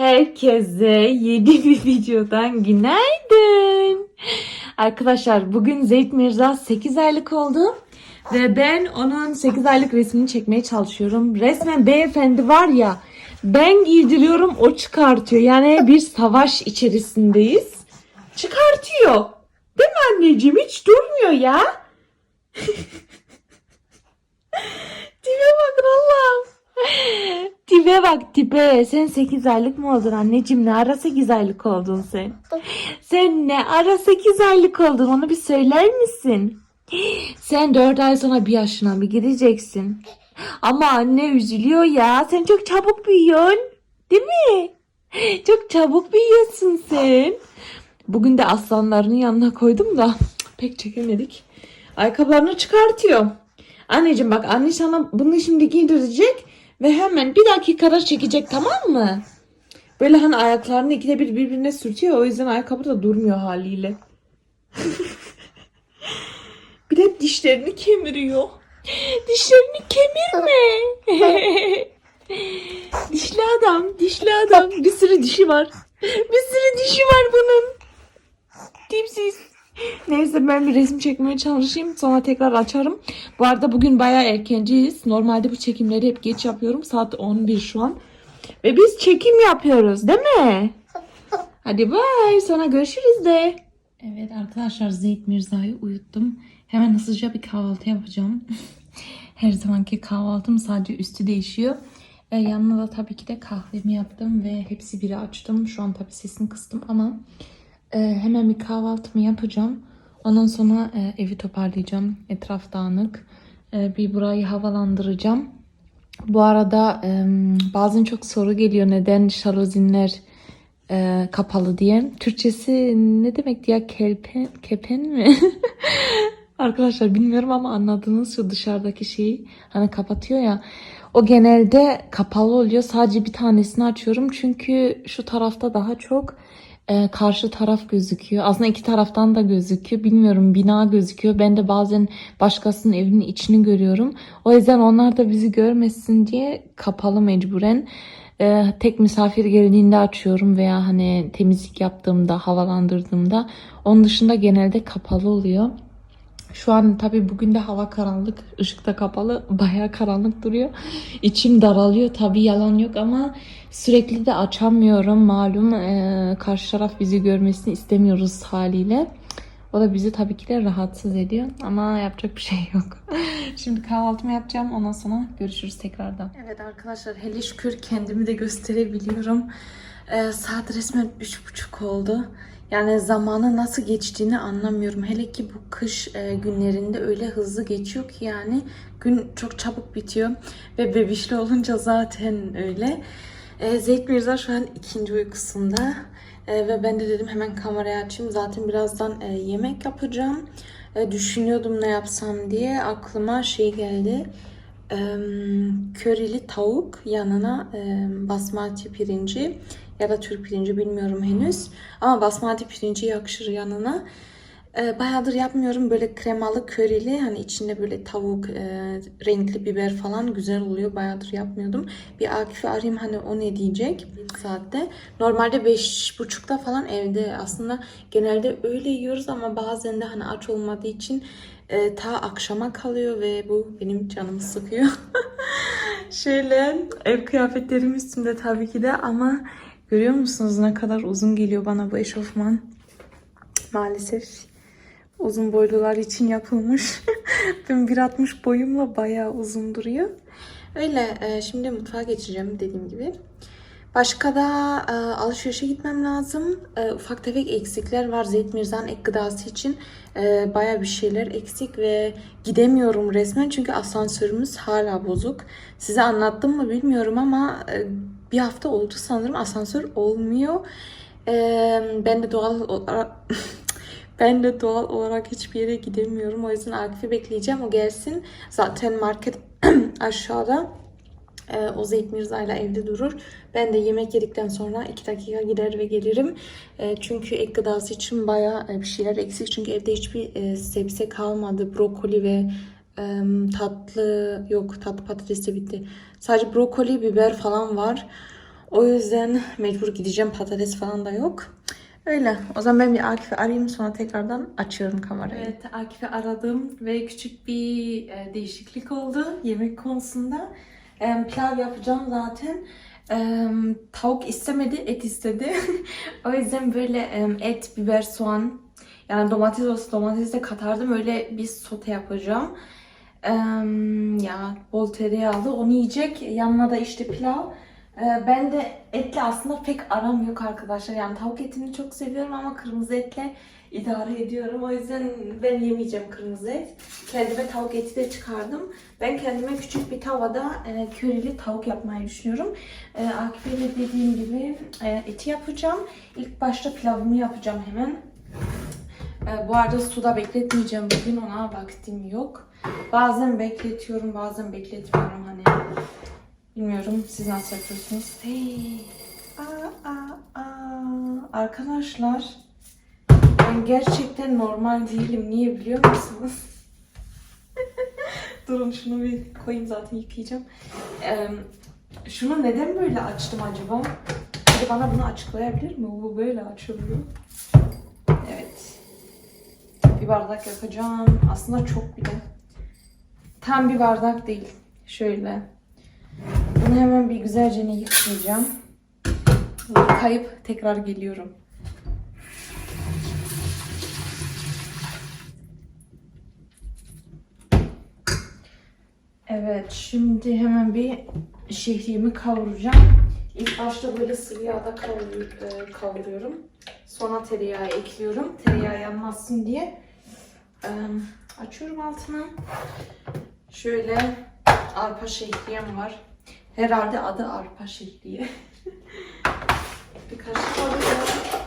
Herkese yeni bir videodan günaydın. Arkadaşlar bugün Zeyt Mirza 8 aylık oldu. Ve ben onun 8 aylık resmini çekmeye çalışıyorum. Resmen beyefendi var ya ben giydiriyorum o çıkartıyor. Yani bir savaş içerisindeyiz. Çıkartıyor. Değil mi anneciğim? Hiç durmuyor ya. Tipe bakın Allah'ım. Tipe bak tipe. Sen 8 aylık mı oldun anneciğim? Ne ara 8 aylık oldun sen? Sen ne ara 8 aylık oldun? Onu bir söyler misin? Sen 4 ay sonra bir yaşına mı gireceksin? Ama anne üzülüyor ya. Sen çok çabuk büyüyorsun. Değil mi? Çok çabuk büyüyorsun sen. Bugün de aslanlarının yanına koydum da pek çekemedik. Ayakkabılarını çıkartıyor. Anneciğim bak anne sana bunu şimdi giydirecek ve hemen bir dakikada çekecek tamam mı? Böyle hani ayaklarını ikide bir birbirine sürtüyor o yüzden ayakkabı da durmuyor haliyle. bir de dişlerini kemiriyor. Dişlerini kemirme. dişli adam, dişli adam. Bir sürü dişi var. Bir sürü dişi var bunun. Tipsiz. Neyse ben bir resim çekmeye çalışayım. Sonra tekrar açarım. Bu arada bugün bayağı erkenciyiz. Normalde bu çekimleri hep geç yapıyorum. Saat 11 şu an. Ve biz çekim yapıyoruz değil mi? Hadi bay. Sonra görüşürüz de. Evet arkadaşlar Zeyt Mirza'yı uyuttum. Hemen hızlıca bir kahvaltı yapacağım. Her zamanki kahvaltım sadece üstü değişiyor. E, yanına da tabii ki de kahvemi yaptım ve hepsi biri açtım. Şu an tabii sesini kıstım ama e, hemen bir kahvaltımı yapacağım. Ondan sonra e, evi toparlayacağım. Etraf dağınık. E, bir burayı havalandıracağım. Bu arada e, bazen çok soru geliyor neden şalozinler e, kapalı diye. Türkçesi ne demek ya kelpen, kepen mi? Arkadaşlar bilmiyorum ama anladığınız şu dışarıdaki şeyi hani kapatıyor ya. O genelde kapalı oluyor. Sadece bir tanesini açıyorum. Çünkü şu tarafta daha çok e, karşı taraf gözüküyor. Aslında iki taraftan da gözüküyor. Bilmiyorum bina gözüküyor. Ben de bazen başkasının evinin içini görüyorum. O yüzden onlar da bizi görmesin diye kapalı mecburen. E, tek misafir geldiğinde açıyorum veya hani temizlik yaptığımda, havalandırdığımda. Onun dışında genelde kapalı oluyor. Şu an tabii bugün de hava karanlık, ışık da kapalı, bayağı karanlık duruyor. İçim daralıyor tabii yalan yok ama sürekli de açamıyorum malum eee, karşı taraf bizi görmesini istemiyoruz haliyle. O da bizi tabii ki de rahatsız ediyor ama yapacak bir şey yok. Şimdi kahvaltımı yapacağım ondan sonra görüşürüz tekrardan. Evet arkadaşlar hele şükür kendimi de gösterebiliyorum. Eee, saat resmen üç buçuk oldu. Yani zamanı nasıl geçtiğini anlamıyorum. Hele ki bu kış e, günlerinde öyle hızlı geçiyor ki yani gün çok çabuk bitiyor. Ve bebişli olunca zaten öyle. E, Zeyt Mirza şu an ikinci uykusunda. E, ve ben de dedim hemen kamerayı açayım. Zaten birazdan yemek yapacağım. Düşünüyordum ne yapsam diye. Aklıma şey geldi. Körili tavuk yanına basmati pirinci ya da Türk pirinci bilmiyorum henüz. Ama basmati pirinci yakışır yanına. E, bayağıdır yapmıyorum böyle kremalı körili hani içinde böyle tavuk, e, renkli biber falan güzel oluyor. Bayağıdır yapmıyordum. Bir Akif'i arayayım hani o ne diyecek saatte. Normalde beş buçukta falan evde aslında genelde öyle yiyoruz ama bazen de hani aç olmadığı için e, ta akşama kalıyor ve bu benim canımı sıkıyor. Şöyle ev kıyafetlerim üstümde tabii ki de ama görüyor musunuz ne kadar uzun geliyor bana bu eşofman. Maalesef uzun boylular için yapılmış. ben 1.60 boyumla bayağı uzun duruyor. Öyle e, şimdi mutfağa geçeceğim dediğim gibi. Başka da e, alışverişe gitmem lazım. E, ufak tefek eksikler var Zeyt Mirza'nın ek gıdası için. Baya bir şeyler eksik ve gidemiyorum resmen çünkü asansörümüz hala bozuk. Size anlattım mı bilmiyorum ama bir hafta oldu sanırım asansör olmuyor. E, ben de doğal olarak ben de doğal olarak hiçbir yere gidemiyorum. O yüzden Akif'i bekleyeceğim. O gelsin. Zaten market aşağıda. Ee, o Zeyt Mirza ile evde durur. Ben de yemek yedikten sonra 2 dakika gider ve gelirim. Ee, çünkü ek gıdası için bayağı e, bir şeyler eksik. Çünkü evde hiçbir e, sebze kalmadı. Brokoli ve tatlı yok tatlı patates de bitti. Sadece brokoli, biber falan var. O yüzden mecbur gideceğim. Patates falan da yok. Öyle. O zaman ben bir Akif'i arayayım sonra tekrardan açıyorum kamerayı. Evet Akif'i aradım ve küçük bir e, değişiklik oldu yemek konusunda. Pilav yapacağım zaten. Tavuk istemedi, et istedi. o yüzden böyle et, biber, soğan yani domates olsa domates de katardım. Öyle bir sote yapacağım. Ya bol tereyağlı onu yiyecek. Yanına da işte pilav. Ee, Ben de etle aslında pek aram yok arkadaşlar. Yani tavuk etini çok seviyorum ama kırmızı etle idare ediyorum. O yüzden ben yemeyeceğim kırmızı et. Kendime tavuk eti de çıkardım. Ben kendime küçük bir tavada e, körili tavuk yapmayı düşünüyorum. E, Akif'e de dediğim gibi e, eti yapacağım. İlk başta pilavımı yapacağım hemen. E, bu arada suda bekletmeyeceğim bugün ona vaktim yok. Bazen bekletiyorum bazen bekletmiyorum hani. Bilmiyorum siz nasıl yapıyorsunuz? Hey. Aa, aa, aa. Arkadaşlar ben gerçekten normal değilim. Niye biliyor musunuz? Durun şunu bir koyayım zaten yıkayacağım. Ee, şunu neden böyle açtım acaba? Biri bana bunu açıklayabilir mi? Bu böyle açılıyor. Bir bardak yapacağım. Aslında çok bile. Tam bir bardak değil. Şöyle. Bunu hemen bir güzelce yıkayacağım. Yıkayıp tekrar geliyorum. Evet, şimdi hemen bir şehriyemi kavuracağım. İlk başta böyle sıvı yağda e, kavuruyorum. Sonra tereyağı ekliyorum. Tereyağı yanmasın diye. Açıyorum altını. Şöyle arpa şehriyem var. Herhalde adı arpa şehriye. bir kaşık olsun.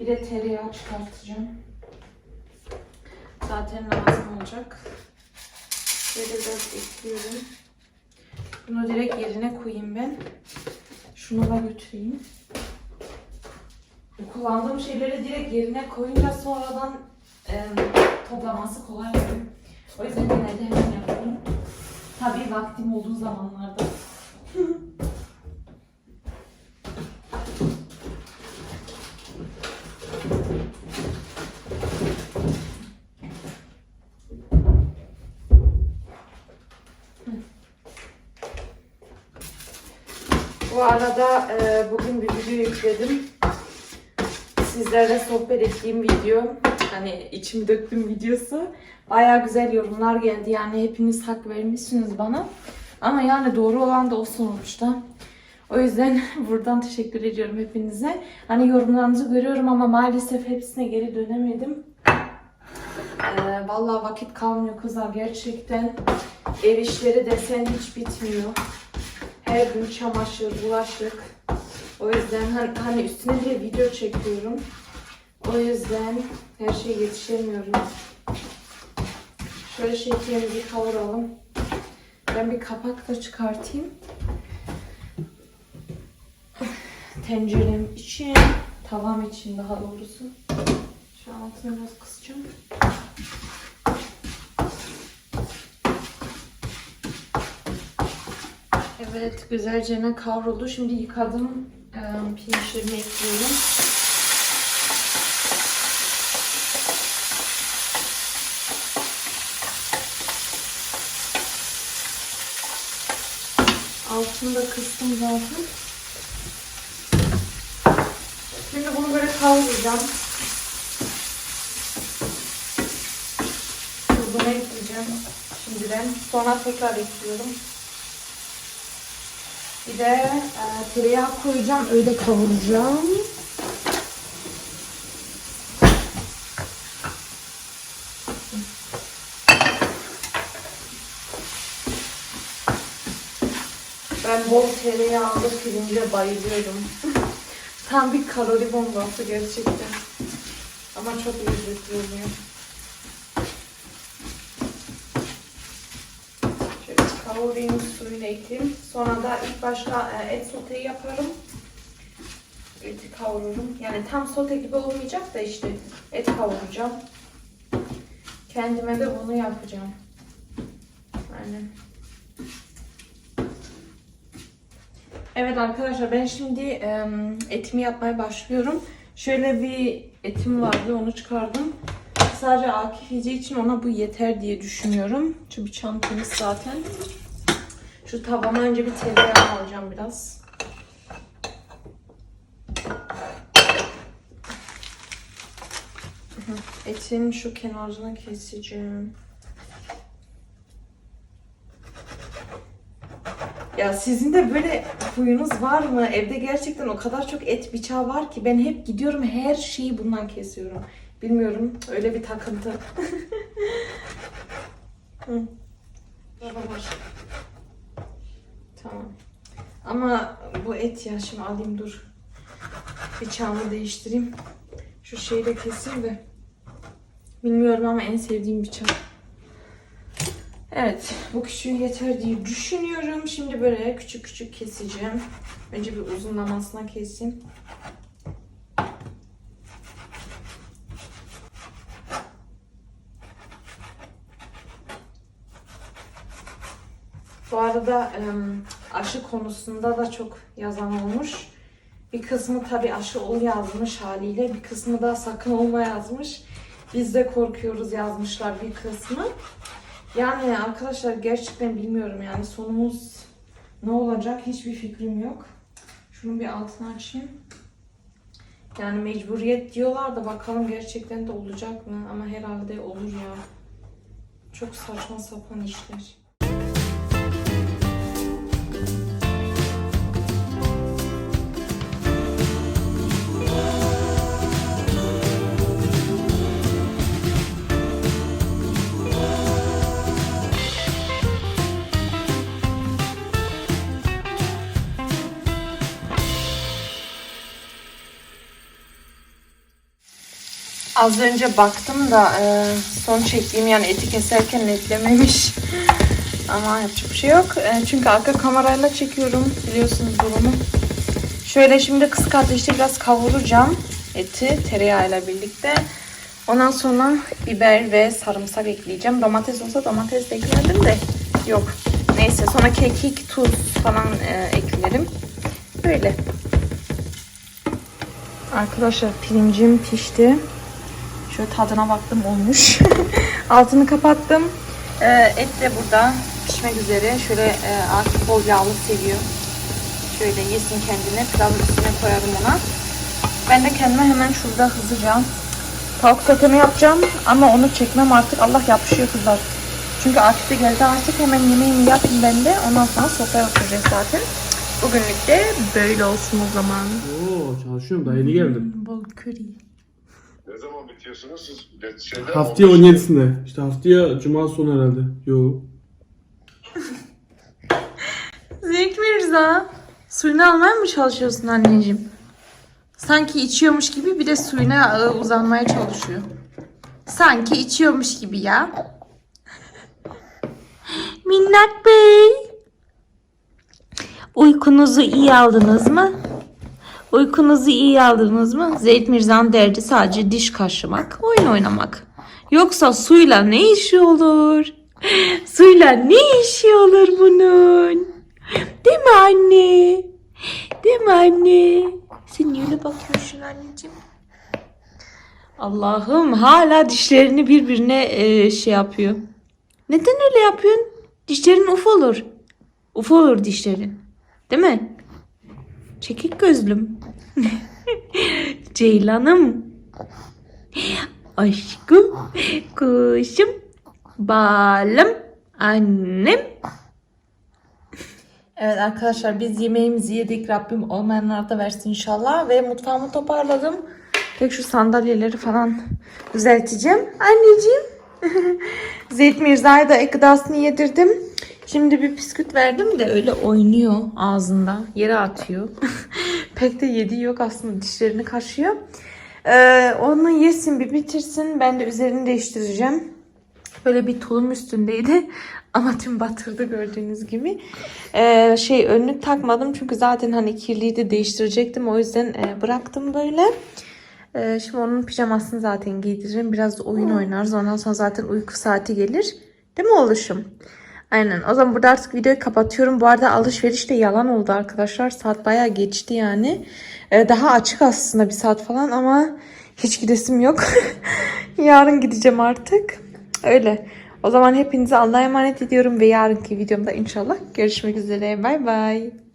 Bir de tereyağı çıkartacağım. Zaten lazım olacak. Şöyle biraz ekliyorum. Bunu direkt yerine koyayım ben. Şunu da götüreyim. Kullandığım şeyleri direkt yerine koyunca sonradan e, toplaması kolay oluyor. O yüzden genelde hemen yapıyorum. Tabii vaktim olduğu zamanlarda. Bu arada e, bugün bir video yükledim. Sizlerle sohbet ettiğim video. Hani içimi döktüm videosu. Baya güzel yorumlar geldi. Yani hepiniz hak vermişsiniz bana. Ama yani doğru olan da o sonuçta. O yüzden buradan teşekkür ediyorum hepinize. Hani yorumlarınızı görüyorum ama maalesef hepsine geri dönemedim. Ee, vallahi vakit kalmıyor kızlar gerçekten. Ev işleri desen hiç bitmiyor. Her gün çamaşır, bulaşık. O yüzden hani, üstüne bir video çekiyorum. O yüzden her şeye yetişemiyorum. Şöyle şekerimizi kavuralım. Ben bir kapak da çıkartayım. Tencerem için, tavam için daha doğrusu. Şu altını biraz kısacağım. Evet, güzelce kavruldu. Şimdi yıkadım. Pirinçlerimi ekliyorum. Altını da kıstım zaten. Şimdi bunu böyle kavuracağım. Tuzunu ekleyeceğim şimdiden. Sonra tekrar ekliyorum. Bir de e, tereyağı koyacağım. Öyle kavuracağım. Ben bol tereyağlı pirince bayılıyorum. Tam bir kalori bombası gerçekten. Ama çok lezzetli oluyor. Kavurayım, suyunu ekleyeyim. Sonra da ilk başta e, et soteyi yaparım. Eti kavururum. Yani tam sote gibi olmayacak da işte et kavuracağım. Kendime de bunu yapacağım. yani. Evet arkadaşlar ben şimdi em, etimi yapmaya başlıyorum. Şöyle bir etim vardı onu çıkardım. Sadece Akif için ona bu yeter diye düşünüyorum. Çünkü temiz zaten. Şu tavama önce bir tereyağı alacağım biraz. Etin şu kenarını keseceğim. Ya sizin de böyle huyunuz var mı? Evde gerçekten o kadar çok et bıçağı var ki ben hep gidiyorum her şeyi bundan kesiyorum. Bilmiyorum öyle bir takıntı. Hı. Baba var. Ama bu et ya şimdi alayım dur. Bıçağımı değiştireyim. Şu şeyi de keseyim de. Bilmiyorum ama en sevdiğim bıçak. Evet, bu küçüğü yeter diye düşünüyorum. Şimdi böyle küçük küçük keseceğim. Önce bir uzunlamasına keseyim. Bu arada aşı konusunda da çok yazan olmuş. Bir kısmı tabii aşı ol yazmış haliyle, bir kısmı da sakın olma yazmış. Biz de korkuyoruz yazmışlar bir kısmı. Yani arkadaşlar gerçekten bilmiyorum yani sonumuz ne olacak hiçbir fikrim yok. Şunun bir altını açayım. Yani mecburiyet diyorlar da bakalım gerçekten de olacak mı? Ama herhalde olur ya. Çok saçma sapan işler. Az önce baktım da e, son çektiğim yani eti keserken netlememiş. Ama yapacak bir şey yok. E, çünkü arka kamerayla çekiyorum. Biliyorsunuz durumu. Şöyle şimdi kısık ateşte biraz kavuracağım eti tereyağıyla birlikte. Ondan sonra biber ve sarımsak ekleyeceğim. Domates olsa domates de eklerdim de yok. Neyse sonra kekik, tuz falan e, eklerim. Böyle. Arkadaşlar pirincim pişti. Şöyle tadına baktım olmuş. Altını kapattım. Ee, et de burada pişmek üzere. Şöyle e, Akif bol yağlı seviyor. Şöyle yesin kendine. Pilavın üstüne koyarım ona. Ben de kendime hemen şurada hızlıca tavuk satımı yapacağım. Ama onu çekmem artık. Allah yapışıyor kızlar. Çünkü Akif de geldi artık. Hemen yemeğimi yapayım ben de. Ondan sonra sofraya oturacağız zaten. Bugünlük de böyle olsun o zaman. Oo çalışıyorum daha yeni geldim. Bol köri. Ne zaman bitiyorsunuz siz? De- Şeyden, Haftaya 17'sinde. İşte haftaya cuma sonu herhalde. Yo. Zevk Mirza. Suyunu almaya mı çalışıyorsun anneciğim? Sanki içiyormuş gibi bir de suyuna e, uzanmaya çalışıyor. Sanki içiyormuş gibi ya. Minnak Bey. Uykunuzu iyi aldınız mı? Uykunuzu iyi aldınız mı? Zeyt Mirza'nın derdi sadece diş kaşımak, oyun oynamak. Yoksa suyla ne işi olur? Suyla ne işi olur bunun? Değil mi anne? Değil mi anne? Sen niye öyle bakıyorsun anneciğim? Allah'ım hala dişlerini birbirine e, şey yapıyor. Neden öyle yapıyorsun? Dişlerin uf olur. Uf olur dişlerin. Değil mi? Çekik gözlüm. Ceylanım. Aşkım. Kuşum. Balım. Annem. Evet arkadaşlar biz yemeğimizi yedik. Rabbim olmayanlara da versin inşallah. Ve mutfağımı toparladım. Tek şu sandalyeleri falan düzelteceğim. Anneciğim. Zeyt Mirza'ya da gıdasını yedirdim. Şimdi bir bisküt verdim de öyle oynuyor ağzında. Yere atıyor. Pek de yediği yok aslında dişlerini kaşıyor. Ee, onu yesin bir bitirsin. Ben de üzerini değiştireceğim. Böyle bir tulum üstündeydi. Ama tüm batırdı gördüğünüz gibi. Ee, şey önlük takmadım çünkü zaten hani kirliydi değiştirecektim. O yüzden e, bıraktım böyle. Ee, şimdi onun pijamasını zaten giydiririm. Biraz oyun oynarız. Ondan sonra zaten uyku saati gelir. Değil mi oluşum? Aynen. O zaman burada artık videoyu kapatıyorum. Bu arada alışveriş de yalan oldu arkadaşlar. Saat bayağı geçti yani. Ee, daha açık aslında bir saat falan ama hiç gidesim yok. Yarın gideceğim artık. Öyle. O zaman hepinize Allah'a emanet ediyorum ve yarınki videomda inşallah görüşmek üzere. Bay bay.